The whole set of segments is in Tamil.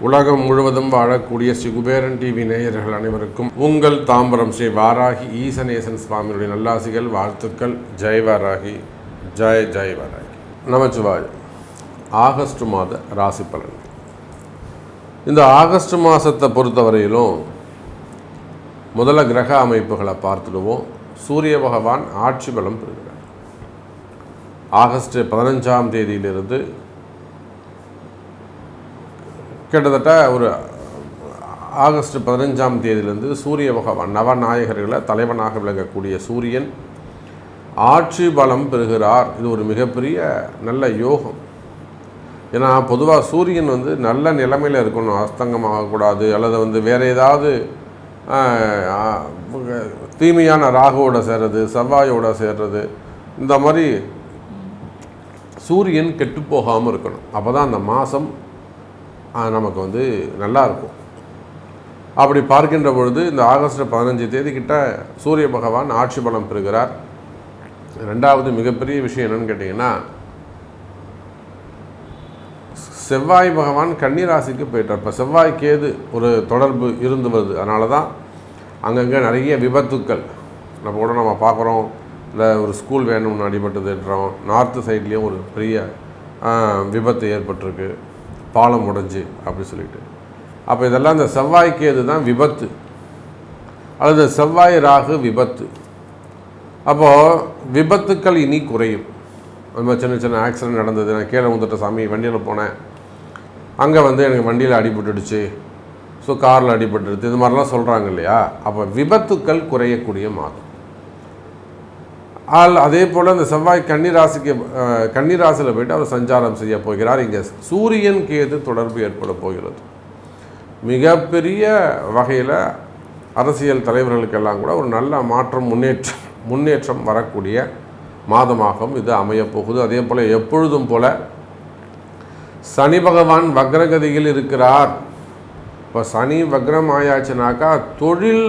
உலகம் முழுவதும் வாழக்கூடிய சிகுபேரன் டிவி நேயர்கள் அனைவருக்கும் உங்கள் தாம்பரம் ஸ்ரீ வாராகி ஈசநேசன் சுவாமியுடைய நல்லாசிகள் வாழ்த்துக்கள். ஜெய் வாராகி. ஜெய் ஜெய் வாராகி. நமச்சிவாய். ஆகஸ்ட் மாத ராசி பலன் இந்த ஆகஸ்ட் மாதத்தை பொறுத்தவரையிலும் முதல்ல கிரக அமைப்புகளை பார்த்துடுவோம். சூரிய பகவான் ஆட்சி பலம் பெறுகிறார். ஆகஸ்ட் பதினஞ்சாம் தேதியிலிருந்து கிட்டத்தட்ட ஒரு ஆகஸ்ட் பதினஞ்சாம் தேதியிலிருந்து சூரிய பகவான் நவநாயகர்களை தலைவனாக விளங்கக்கூடிய சூரியன் ஆட்சி பலம் பெறுகிறார். இது ஒரு மிகப்பெரிய நல்ல யோகம். ஏன்னா பொதுவாக சூரியன் வந்து நல்ல நிலைமையில் இருக்கணும். அஸ்தங்கமாகக்கூடாது. அல்லது வந்து வேறு ஏதாவது தீமையான ராகுவோட சேர்றது செவ்வாயோட சேர்றது இந்த மாதிரி சூரியன் கெட்டு போகாமல் இருக்கணும். அப்போ தான் அந்த மாதம் நமக்கு வந்து நல்லா இருக்கும் அப்படி பார்க்கின்ற பொழுது இந்த ஆகஸ்ட் பதினஞ்சு தேதி கிட்ட சூரிய பகவான் ஆட்சி பலம் பெறுகிறார். ரெண்டாவது மிகப்பெரிய விஷயம் என்னன்னு கேட்டிங்கன்னா செவ்வாய் பகவான் கன்னிராசிக்கு போயிட்டார். இப்போ செவ்வாய் கேது ஒரு தொடர்பு இருந்து வருது. அதனால தான் அங்கங்கே நிறைய விபத்துக்கள். நம்ம கூட நம்ம பார்க்குறோம். இல்லை ஒரு ஸ்கூல் வேணும்னு அடிபட்டதுன்றோம். நார்த்து சைட்லேயும் ஒரு பெரிய விபத்து ஏற்பட்டிருக்கு. பாலம் உடைஞ்சு அப்படி சொல்லிட்டு. அப்போ இதெல்லாம் இந்த செவ்வாய்க்கு தான் விபத்து. அல்லது செவ்வாய் ராகு விபத்து. அப்போது விபத்துக்கள் இனி குறையும். அது மாதிரி சின்ன சின்ன ஆக்சிடென்ட் நடந்தது. நான் கீழே வந்துட்ட சாமி வண்டியில் போனேன். அங்கே வந்து எனக்கு வண்டியில் அடிபட்டுடுச்சு. ஸோ காரில் அடிபட்டுடுது இது மாதிரிலாம் சொல்கிறாங்க இல்லையா? அப்போ விபத்துக்கள் குறையக்கூடிய மாதம். ஆள் அதே போல் அந்த செவ்வாய் கன்னிராசிக்கு கன்னிராசியில் போயிட்டு அவர் சஞ்சாரம் செய்ய போகிறார். இங்கே சூரியன் கேது தொடர்பு ஏற்பட போகிறது. மிகப்பெரிய வகையில் அரசியல் தலைவர்களுக்கெல்லாம் கூட ஒரு நல்ல மாற்றம் முன்னேற்றம் முன்னேற்றம் வரக்கூடிய மாதமாகவும் இது அமையப்போகுது அதே போல் எப்பொழுதும் போல் சனி பகவான் வக்ரகதியில் இருக்கிறார். இப்போ சனி வக்ரம் ஆயாச்சுனாக்கா தொழில்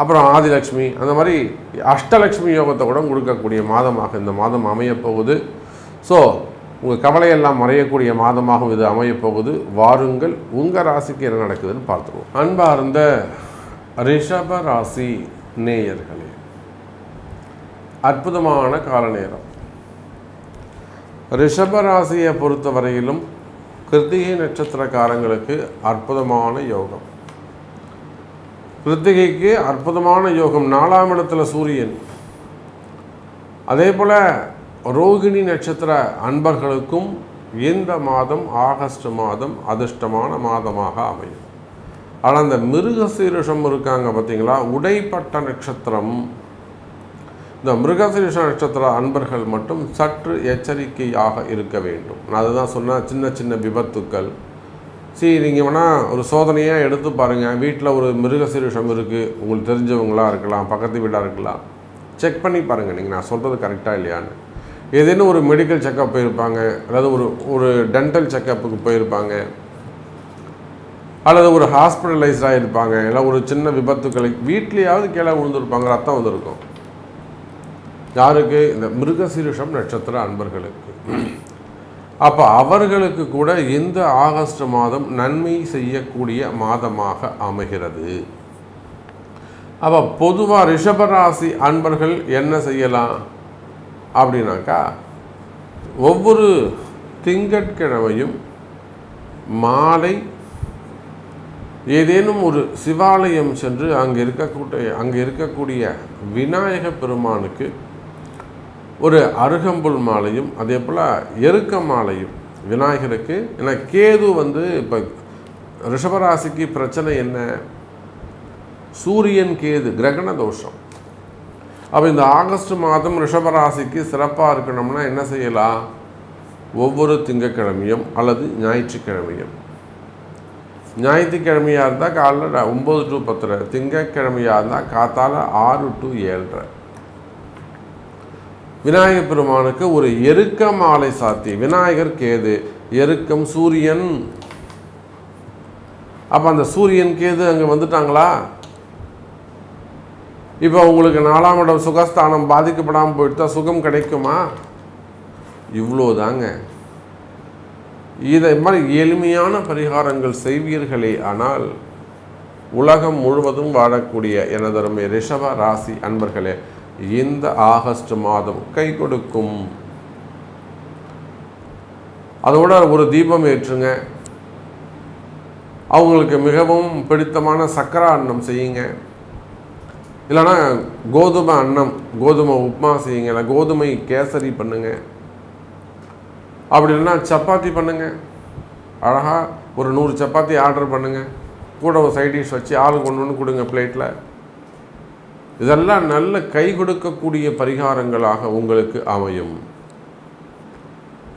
அப்புறம் ஆதிலட்சுமி அந்த மாதிரி அஷ்டலக்ஷ்மி யோகத்தை கூட கொடுக்கக்கூடிய மாதமாக இந்த மாதம் அமையப்போகுது ஸோ உங்கள் கவலையெல்லாம் மறையக்கூடிய மாதமாகவும் இது அமையப் போகுது. வாருங்கள் உங்கள் ராசிக்கு என்ன நடக்குதுன்னு பார்த்துருவோம். அன்பார்ந்த ரிஷப ராசி நேயர்களே அற்புதமான கால நேரம். ரிஷபராசியை பொறுத்தவரையிலும் கிருத்திகை நட்சத்திரக்காரங்களுக்கு அற்புதமான யோகம். கிருத்திகைக்கு அற்புதமான யோகம். நாலாம் இடத்துல சூரியன். அதே போல் ரோகிணி நட்சத்திர அன்பர்களுக்கும் இந்த மாதம் ஆகஸ்ட் மாதம் அதிர்ஷ்டமான மாதமாக அமையும். ஆனால் அந்த மிருகசீரிஷம் இருக்காங்க பார்த்தீங்களா உடைப்பட்ட நட்சத்திரம். இந்த மிருகசீரிஷ நட்சத்திர அன்பர்கள் மட்டும் சற்று எச்சரிக்கையாக இருக்க வேண்டும். நான் அதுதான் சொன்னேன் சின்ன சின்ன விபத்துக்கள். சரி நீங்கள் வேணால் ஒரு சோதனையாக எடுத்து பாருங்கள் வீட்டில் ஒரு மிருக சீருஷம் இருக்குது உங்களுக்கு தெரிஞ்சவங்களாக இருக்கலாம் பக்கத்து வீடாக இருக்கலாம். செக் பண்ணி பாருங்கள் நீங்கள் நான் சொல்கிறது கரெக்டாக இல்லையான்னு. ஏதேனும் ஒரு மெடிக்கல் செக்கப் போயிருப்பாங்க. அதாவது ஒரு ஒரு டென்டல் செக்கப்புக்கு போயிருப்பாங்க. அல்லது ஒரு ஹாஸ்பிட்டலைஸ்டாக இருப்பாங்க. இல்லை ஒரு சின்ன விபத்துக்களை வீட்லேயாவது கீழே விழுந்துருப்பாங்க. ரத்தம் வந்திருக்கும். யாருக்கு? இந்த மிருகசீருஷம் நட்சத்திர அன்பர்களுக்கு. அப்போ அவர்களுக்கு கூட இந்த ஆகஸ்ட் மாதம் நன்மை செய்யக்கூடிய மாதமாக அமைகிறது. அப்போ பொதுவாக ரிஷபராசி அன்பர்கள் என்ன செய்யலாம்? அப்படின்னாக்கா ஒவ்வொரு திங்கட்கிழமையும் மாலை ஏதேனும் ஒரு சிவாலயம் சென்று அங்கே இருக்கக்கூடிய அங்கே இருக்கக்கூடிய விநாயக பெருமானுக்கு ஒரு அருகம்புல் மாலையும் அதே போல் எருக்க மாலையும். விநாயகருக்கு ஏன்னா கேது வந்து இப்போ ரிஷபராசிக்கு பிரச்சனை என்ன? சூரியன் கேது கிரகண தோஷம். அப்போ இந்த ஆகஸ்ட் மாதம் ரிஷபராசிக்கு சிறப்பாக இருக்கணும்னா என்ன செய்யலாம்? ஒவ்வொரு திங்கக்கிழமையும் அல்லது ஞாயிற்றுக்கிழமையும். ஞாயிற்றுக்கிழமையாக இருந்தால் காலைல ஒம்பது டு பத்தரை திங்கக்கிழமையாக இருந்தால் காத்தால ஆறு டு ஏழரை. விநாயகர் பெருமானுக்கு ஒரு எருக்க மாலை சாத்தி. விநாயகர் கேது எருக்கம் சூரியன். அப்போ அந்த சூரியன் கேது அங்கே வந்துட்டாங்களா? இப்போ உங்களுக்கு நாலாம் இடம் சுகஸ்தானம் பாதிக்கப்படாமல் போயிட்டா சுகம் கிடைக்குமா? இவ்வளோ தாங்க இதை மாதிரி எளிமையான பரிகாரங்கள் செய்வீர்களே ஆனால் உலகம் முழுவதும் வாழக்கூடிய எனதருமை ரிஷப ராசி அன்பர்களே இந்த ஆகஸ்ட் மாதம் கை கொடுக்கும். அதோட ஒரு தீபம் ஏற்றுங்க. அவங்களுக்கு மிகவும் பிடித்தமான சக்கரா அன்னம் செய்யுங்க. இல்லைன்னா கோதுமை அன்னம் கோதுமை உப்புமா செய்யுங்க. இல்லை கோதுமை கேசரி பண்ணுங்க. அப்படி இல்லைன்னா சப்பாத்தி பண்ணுங்க. அழகாக ஒரு நூறு சப்பாத்தி ஆர்டர் பண்ணுங்க. கூட ஒரு சைட் டிஷ் வச்சு ஆளுக்கு ஒன்று ஒன்று கொடுங்க பிளேட்டில் இதெல்லாம் நல்ல கை கொடுக்கக்கூடிய பரிகாரங்களாக உங்களுக்கு அமையும்.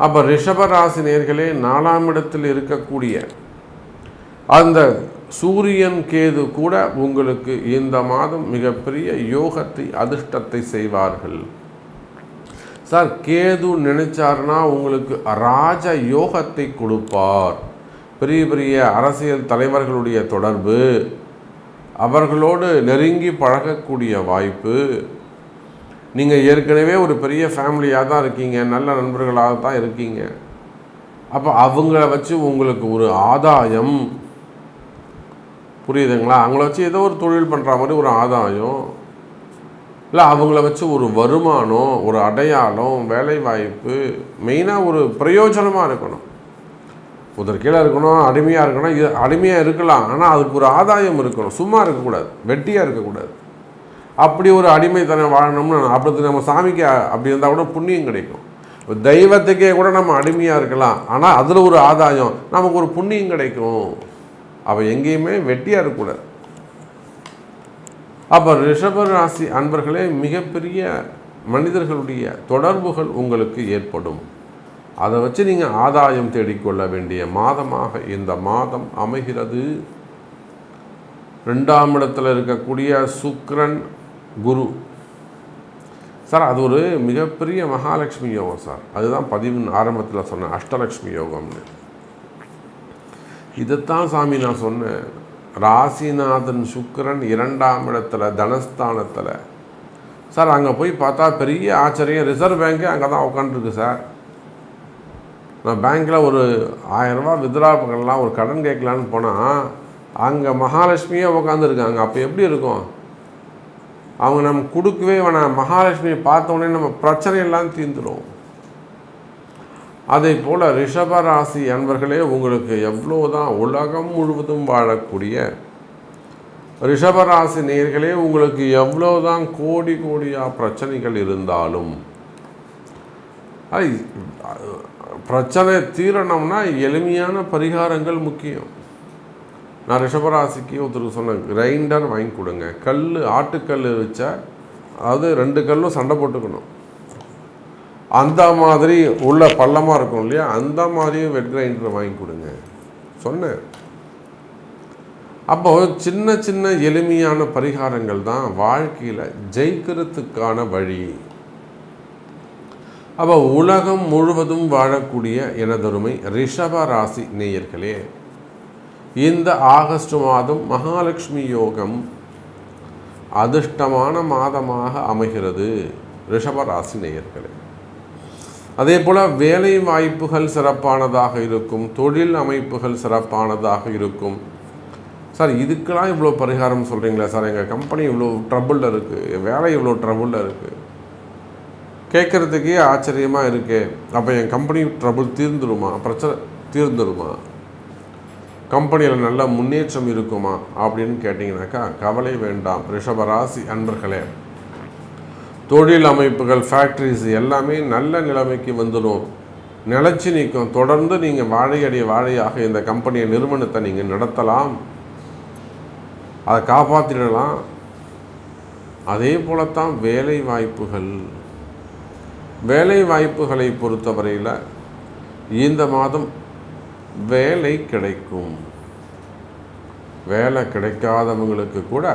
அப்போ ரிஷபராசி நேர்களே நாலாம் இடத்தில் இருக்கக்கூடிய அந்த சூரியன் கேது கூட உங்களுக்கு இந்த மாதம் மிகப்பெரிய யோகத்தை அதிர்ஷ்டத்தை செய்வார்கள். சார் கேது நினைச்சார்னா உங்களுக்கு ராஜ யோகத்தை கொடுப்பார். பெரிய பெரிய அரசியல் தலைவர்களுடைய தொடர்பு அவர்களோடு நெருங்கி பழகக்கூடிய வாய்ப்பு நீங்கள் ஏற்கனவே ஒரு பெரிய ஃபேமிலியாக தான் இருக்கீங்க நல்ல நண்பர்களாக தான் இருக்கீங்க. அப்போ அவங்கள வச்சு உங்களுக்கு ஒரு ஆதாயம். புரியுதுங்களா? அவங்கள வச்சு ஏதோ ஒரு தொழில் பண்ணுற மாதிரி ஒரு ஆதாயம். இல்லை அவங்கள வச்சு ஒரு வருமானம் ஒரு அடையாளம் வேலை வாய்ப்பு மெயினாக ஒரு பிரயோஜனமாக இருக்கணும். ஒருத்தர் கீழே இருக்கணும் அடிமையாக இருக்கணும் இது அடிமையாக இருக்கலாம். ஆனால் அதுக்கு ஒரு ஆதாயம் இருக்கணும். சும்மா இருக்கக்கூடாது. வெட்டியாக இருக்கக்கூடாது. அப்படி ஒரு அடிமைத்தனம் வாழணும்னு அப்படி நம்ம சாமிக்கு அப்படி இருந்தால் கூட புண்ணியம் கிடைக்கும். தெய்வத்துக்கே கூட நம்ம அடிமையாக இருக்கலாம். ஆனால் அதில் ஒரு ஆதாயம் நமக்கு ஒரு புண்ணியம் கிடைக்கும். அவள் எங்கேயுமே வெட்டியாக இருக்கக்கூடாது. அப்போ ரிஷப ராசி அன்பர்களே மிகப்பெரிய மனிதர்களுடைய தொடர்புகள் உங்களுக்கு ஏற்படும். அதை வச்சு நீங்கள் ஆதாயம் தேடிக்கொள்ள வேண்டிய மாதமாக இந்த மாதம் அமைகிறது. ரெண்டாம் இடத்துல இருக்கக்கூடிய சுக்ரன் குரு. சார் அது ஒரு மிகப்பெரிய மகாலட்சுமி யோகம் சார். அதுதான் பதிவின் ஆரம்பத்தில் சொன்னேன் அஷ்டலக்ஷ்மி யோகம்னு. இதைத்தான் சாமி நான் சொன்னேன். ராசிநாதன் சுக்கரன் இரண்டாம் இடத்துல தனஸ்தானத்தில். சார் அங்கே போய் பார்த்தா பெரிய ஆச்சரியம். ரிசர்வ் பேங்க்கே அங்கே தான் உட்காந்துருக்கு சார். நான் பேங்க்கில் ஒரு ஆயிரரூபா வித்ரா பண்ணலாம் ஒரு கடன் கேட்கலான்னு போனால் அங்கே மகாலட்சுமியே உட்காந்துருக்காங்க அப்போ எப்படி இருக்கும்? அவங்க நம்ம கொடுக்கவே வேணாம். மகாலட்சுமியை பார்த்த நம்ம பிரச்சனையெல்லாம் தீர்ந்துடும் அதே போல் ரிஷபராசி அன்பர்களே உங்களுக்கு எவ்வளோதான் உலகம் முழுவதும் வாழக்கூடிய ரிஷபராசி நேர்களே உங்களுக்கு எவ்வளோதான் கோடி கோடியாக பிரச்சனைகள் இருந்தாலும் அது பிரச்சனை தீரணும்னா எளிமையான பரிகாரங்கள் முக்கியம். நான் ரிஷபராசிக்கு ஒருத்தருக்கு சொன்னேன் கிரைண்டர் வாங்கி கொடுங்க. கல் ஆட்டுக்கல் வச்சா அதாவது ரெண்டு கல்லும் சண்டை போட்டுக்கணும். அந்த மாதிரி உள்ள பள்ளமாக இருக்கும் இல்லையா? அந்த மாதிரியும் வெட் கிரைண்டர் வாங்கி கொடுங்க. சொன்னேன். அப்போ சின்ன சின்ன எளிமையான பரிகாரங்கள் தான் வாழ்க்கையில் ஜெயிக்கிறதுக்கான வழி. அப்போ உலகம் முழுவதும் வாழக்கூடிய எனதொருமை ரிஷப ராசி நேயர்களே இந்த ஆகஸ்ட் மாதம் மகாலட்சுமி யோகம் அதிர்ஷ்டமான மாதமாக அமைகிறது ரிஷப ராசி நேயர்களே. அதே போல் வேலை வாய்ப்புகள் சிறப்பானதாக இருக்கும் தொழில் அமைப்புகள் சிறப்பானதாக இருக்கும். சார் இதுக்கெல்லாம் இவ்வளோ பரிகாரம் சொல்கிறீங்களா சார் எங்கள் கம்பெனி இவ்வளோ ட்ரபுளில் இருக்குது வேலை இவ்வளோ ட்ரபுளில் இருக்குது கேட்குறதுக்கே ஆச்சரியமாக இருக்கே. அப்போ என் கம்பெனி ட்ரபுள் தீர்ந்துருமா? பிரச்சனை தீர்ந்துருமா? கம்பெனியில் நல்ல முன்னேற்றம் இருக்குமா? அப்படின்னு கேட்டிங்கனாக்கா கவலை வேண்டாம். ரிஷபராசி அன்பர்களே தொழில் அமைப்புகள் ஃபேக்ட்ரிஸ் எல்லாமே நல்ல நிலைமைக்கு வந்துடும் நிலச்சி நிற்கும். தொடர்ந்து நீங்கள் வாழையடி வாழையாக இந்த கம்பெனியை நிறுவனத்தை நீங்கள் நடத்தலாம். அதை காப்பாற்றிடலாம் அதே போலத்தான் வேலை வாய்ப்புகள் வேலை வாய்ப்புகளை பொறுத்தவரையில் இந்த மாதம் வேலை கிடைக்கும். வேலை கிடைக்காதவங்களுக்கு கூட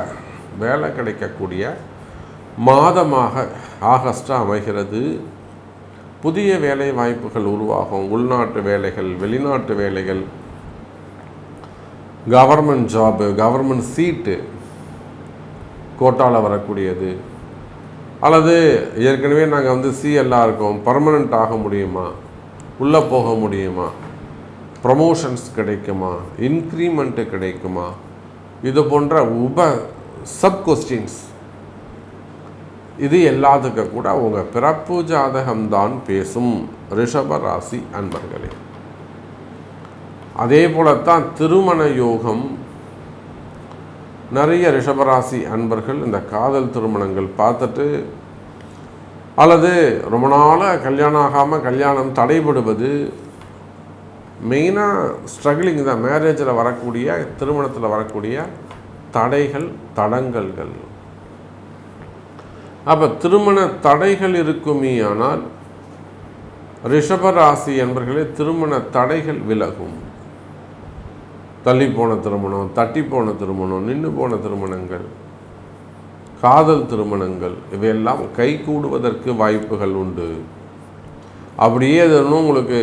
வேலை கிடைக்கக்கூடிய மாதமாக ஆகஸ்டாக அமைகிறது. புதிய வேலை வாய்ப்புகள் உருவாகும். உள்நாட்டு வேலைகள் வெளிநாட்டு வேலைகள் கவர்மெண்ட் ஜாபு கவர்மெண்ட் சீட்டு கோட்டாவில் வரக்கூடியது. அல்லது ஏற்கனவே நாங்கள் வந்து சிஎல்லாக இருக்கோம். பர்மனண்ட் ஆக முடியுமா? உள்ளே போக முடியுமா? ப்ரமோஷன்ஸ் கிடைக்குமா? இன்க்ரீமெண்ட்டு கிடைக்குமா? இது போன்ற உப சப் கொஸ்டின்ஸ் இது எல்லாத்துக்கு கூட உங்கள் பிறப்பு ஜாதகம்தான் பேசும் ரிஷப ராசி அன்பர்களே. அதே போலத்தான் திருமண யோகம் நிறைய ரிஷபராசி அன்பர்கள் இந்த காதல் திருமணங்கள் பார்த்துட்டு அல்லது ரொம்ப நாளாக கல்யாணம் ஆகாமல் கல்யாணம் தடைபடுவது மெயினாக ஸ்ட்ரகிளிங் தான். மேரேஜில் வரக்கூடிய திருமணத்தில் வரக்கூடிய தடைகள் தடங்கல்கள். அப்போ திருமண தடைகள் இருக்குமே ஆனால் ரிஷபராசி என்பர்களே திருமண தடைகள் விலகும். தள்ளி போன திருமணம் தட்டி போன திருமணம் நின்று போன திருமணங்கள் காதல் திருமணங்கள் இவையெல்லாம் கை கூடுவதற்கு வாய்ப்புகள் உண்டு. அப்படியே அது உங்களுக்கு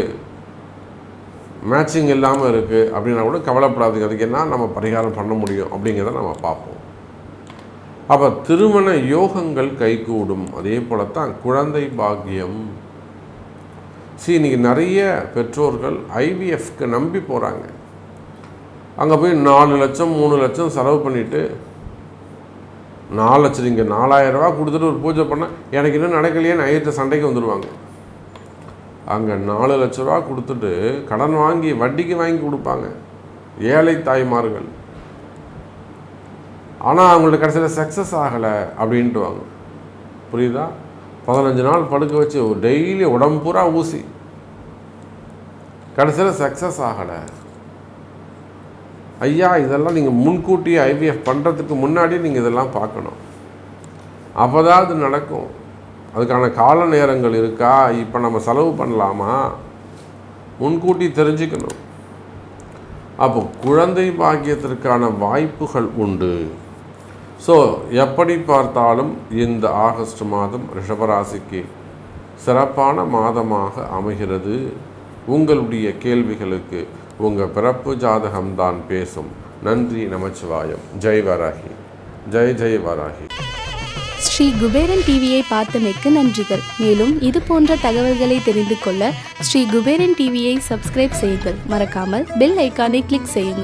மேட்சிங் இல்லாமல் இருக்குது அப்படின்னா கூட கவலைப்படாதீங்க. அதுக்கு என்ன நம்ம பரிகாரம் பண்ண முடியும் அப்படிங்கிறத நம்ம பார்ப்போம். அப்போ திருமண யோகங்கள் கைகூடும் அதே போலத்தான் குழந்தை பாக்கியம். சி இன்னைக்கு நிறைய பெற்றோர்கள் ஐவிஎஃப்க்கு நம்பி போகிறாங்க அங்கே போய் நாலு லட்சம் மூணு லட்சம் செலவு பண்ணிவிட்டு நாலு லட்சம் இங்கே நாலாயிரரூவா கொடுத்துட்டு ஒரு பூஜை பண்ணால் எனக்கு இன்னும் நடக்கலையேன்னு ஐயத்தை சண்டைக்கு வந்துடுவாங்க அங்கே நாலு லட்ச ரூபா கொடுத்துட்டு கடன் வாங்கி வட்டிக்கு வாங்கி கொடுப்பாங்க. ஏழை தாய்மார்கள். ஆனால் அவங்கள்ட்ட கடைசியில் சக்ஸஸ் ஆகலை அப்படின்ட்டுவாங்க. புரியுதா? பதினஞ்சு நாள் படுக்க வச்சு டெய்லி உடம்பு பூரா ஊசி. கடைசியில் சக்ஸஸ் ஆகலை. ஐயா இதெல்லாம் நீங்கள் முன்கூட்டி ஐவிஎஃப் பண்ணுறதுக்கு முன்னாடி நீங்கள் இதெல்லாம் பார்க்கணும். அப்போ தான் அது நடக்கும். அதுக்கான கால நேரங்கள் இருக்கா? இப்போ நம்ம செலவு பண்ணலாமா? முன்கூட்டி தெரிஞ்சுக்கணும். அப்போ குழந்தை பாக்கியத்திற்கான வாய்ப்புகள் உண்டு. ஸோ எப்படி பார்த்தாலும் இந்த ஆகஸ்ட் மாதம் ரிஷபராசிக்கு சிறப்பான மாதமாக அமைகிறது. உங்களுடைய கேள்விகளுக்கு உங்கள் பிறப்பு ஜாதகம்தான் பேசும். நன்றி நமச்சிவாயம். ஜெய் வராகி. ஜெய் ஜெய் வராகி. ஸ்ரீ குபேரன் டிவியை பார்த்தமைக்கு நன்றிகள். மேலும் இது போன்ற தகவல்களை தெரிந்து கொள்ள ஸ்ரீ குபேரன் டிவியை சப்ஸ்கிரைப் செய்யுங்கள். மறக்காமல் பெல் ஐக்கானை கிளிக் செய்யுங்கள்.